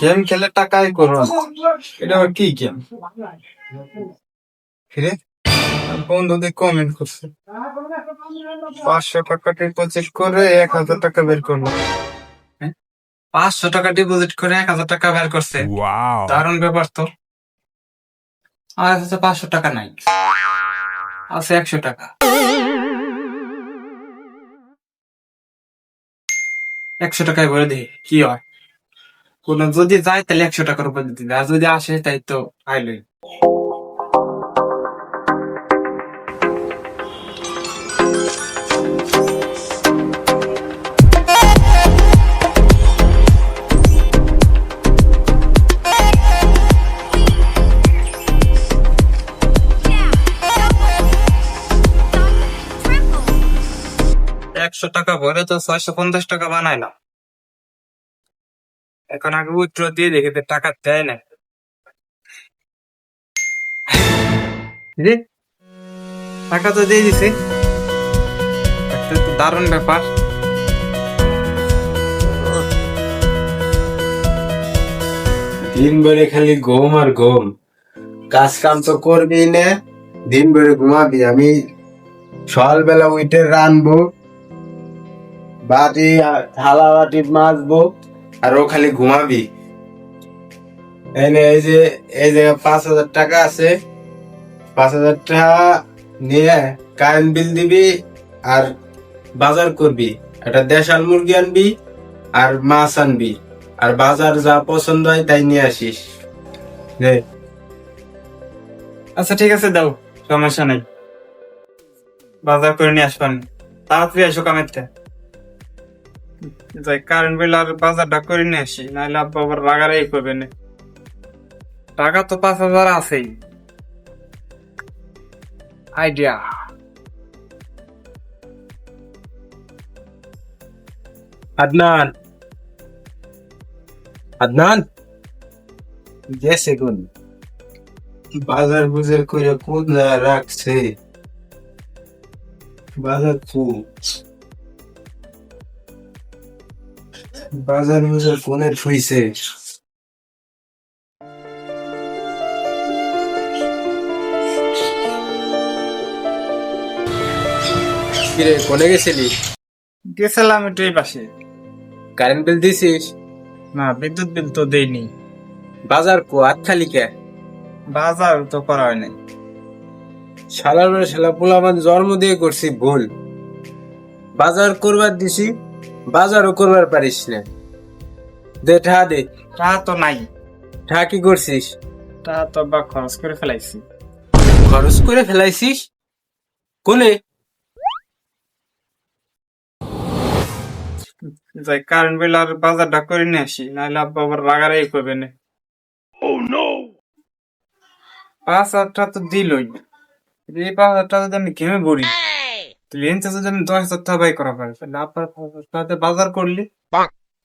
Game খেলে টাকাই করো এটা আবার কি গেম? ফিরে বন্ধুদের কমেন্ট করছে। পাঁচশো টাকা ডিপোজিট করে এক হাজার টাকা বের করল। হ্যাঁ? পাঁচশো টাকা ডিপোজিট করে এক হাজার টাকা বের করছে. দারুণ ব্যাপার তো। আমার কাছে পাঁচশো টাকা নাই। আছে একশো টাকা। একশো টাকায় ভরে দিই, কি হয়? কোন যদি যায় তাহলে একশো টাকার উপর দিতে আর যদি আসে তাই তো আইলই। একশো টাকা ভরে তো ছয়শো পঞ্চাশ টাকা বানায় না এখন আগে উইথড্র দিয়ে দেখি টাকা দেয় না টাকা তো দিয়ে দিছে। দারুণ ব্যাপার। দিন ভরে খালি গম আর গম কাজ কাম তো করবি না, দিন ভরে ঘুমাবি। আমি সকালবেলা উঠে রানবো। বাটি থালা বাটি মাজবো। আর ও খালি ঘুমাবি। এনে এই যে এই যে পাঁচ হাজার টাকা আছে পাঁচ হাজার টাকা নিয়ে কারেন্ট বিল দিবি আর বাজার করবি। একটা দেশাল মুরগি আনবি আর মাছ আনবি। আর বাজার যা পছন্দ হয় তাই নিয়ে আসিস। রে আচ্ছা ঠিক আছে দাও সমস্যা নেই। বাজার করে নিয়ে আসবেন। তাড়াতাড়ি আসো কামেরতে যাই কারেন্ট বিল আর বাজারটা করে নিয়ে আসি নাহলে আব্বা আবার রাগারাই করবে না। টাকা তো পাঁচ হাজার আছেই। আইডিয়া আদনান। আদনান। গেছে কোন বাজার বুজার করে কোন রাখছে? বাজার কু বাজার বুজার কোনে থুইছে কিরে কোনে গেছিলি? গেছিলাম একটু এই পাশে। কারেন্ট বিল দিছিস? না বিদ্যুৎ বিল তো দেইনি। বাজার কো হাত খালি কে? বাজার তো করা হয় নাই। শালার শালা পোলাপান জন্ম দিয়ে করছি ভুল। বাজার করবার দিছি বাজারও করবার পারিস না। দে ঠা দে। তা তো নাই। ঠা কি করছিস? তা তো বা খরচ করে ফেলাইছি। খরচ করে ফেলাইছিস? কোনে? যাই কারেন্ট বিল আর বাজারটা করে নিয়ে আসি নাহলে আব্বা আবার রাগারাই করবে না। পাঁচ হাজার টাকা তো দিলই। এই পাঁচ হাজার টাকা যদি আমি ঘেমে পড়ি। দশ হাজার টাকা বাই করা পারি। টাকাতে বাজার করলে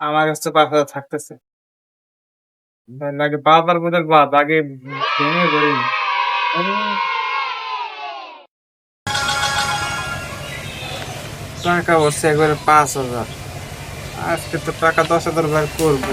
আমার কাছে পাঁচ হাজার থাকতেছে। তাহলে আগে বাজার বোঝার বাদ আগে পড়ি টাকা বলছে একবারে পাঁচ হাজার। আজকে তো টাকা দশ হাজার বার করব।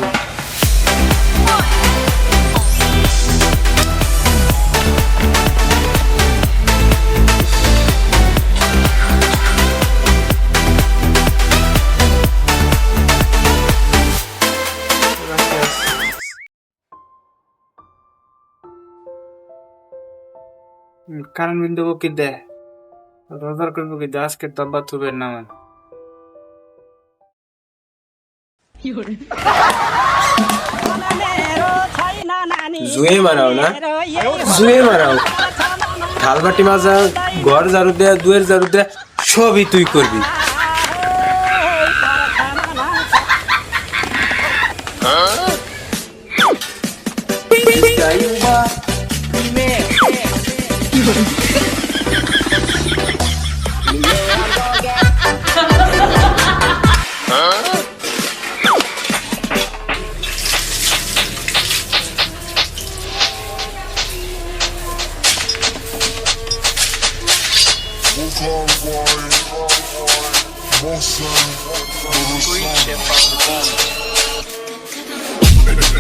কারণ বিন্দু কি দেয় রোজার করব কি দেয় আজকে তো আব্বা থুবের নামে জুয়ে মারাও না? জুয়ে মারাও। থালবাটি মাজা ঘর ঝাড়ু দেয়া দুয়ের ঝাড়ু দেয়া সবই তুই করবি। yapıyorum.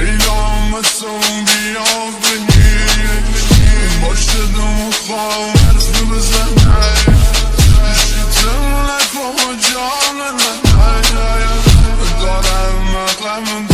They long, but soon be off the I'm